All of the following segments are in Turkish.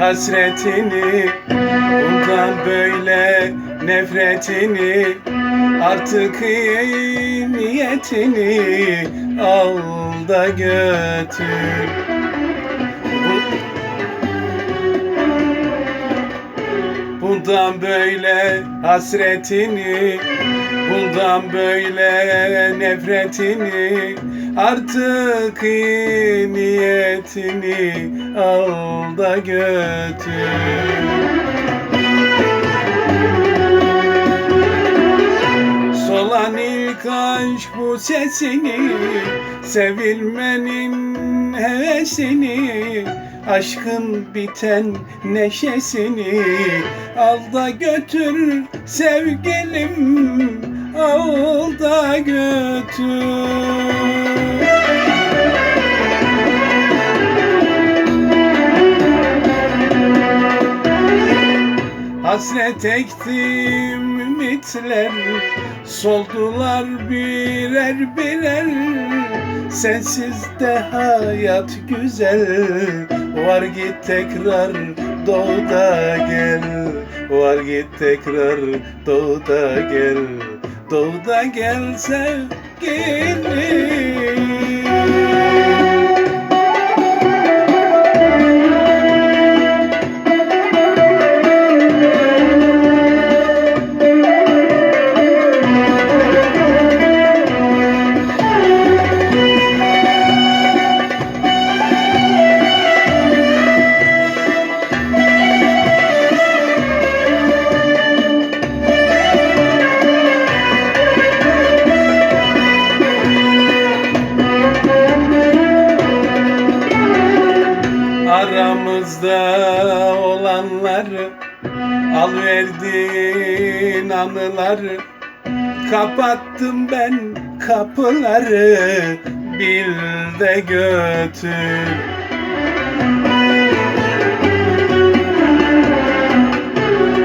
hasretini Bundan böyle nefretini Artık iyi niyetini Al da götür Bundan böyle hasretini Bundan böyle nefretini Artık iyi niyetini Al da götür. Solan ilk aşk bu sesini Sevilmenin hevesini Aşkın biten neşesini Al da götür sevgilim Al da götür Hasret ektim ümitler Soldular birer birer. Sensiz de hayat güzel Var git tekrar doğuda gel. Var git tekrar doğuda gel Doğuda gel sevgilim Aramızda olanları Al verdin anıları. Kapattım ben kapıları Bil de götür.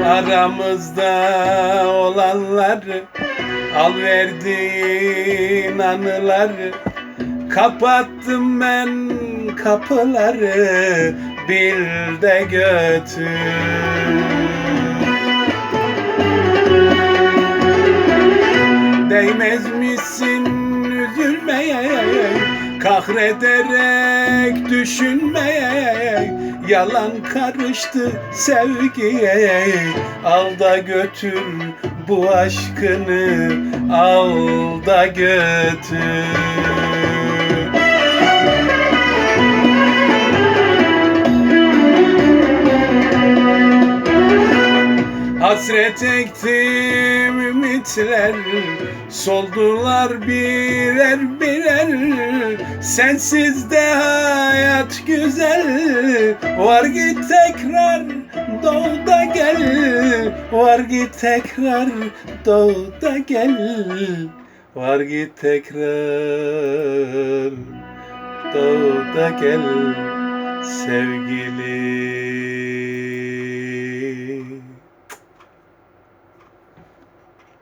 Aramızda olanları Al verdin anıları Kapattım ben kapıları Bil de götür Değmez misin üzülmeye Kahrederek düşünmeye? Yalan karıştı sevgiye Al da götür bu aşkını Al da götür Hasret ektim ümitler Soldular birer birer. Sensiz de hayat güzel Var git tekrar doğuda gel. Var git tekrar doğuda gel. Var git tekrar doğuda gel. Sevgilim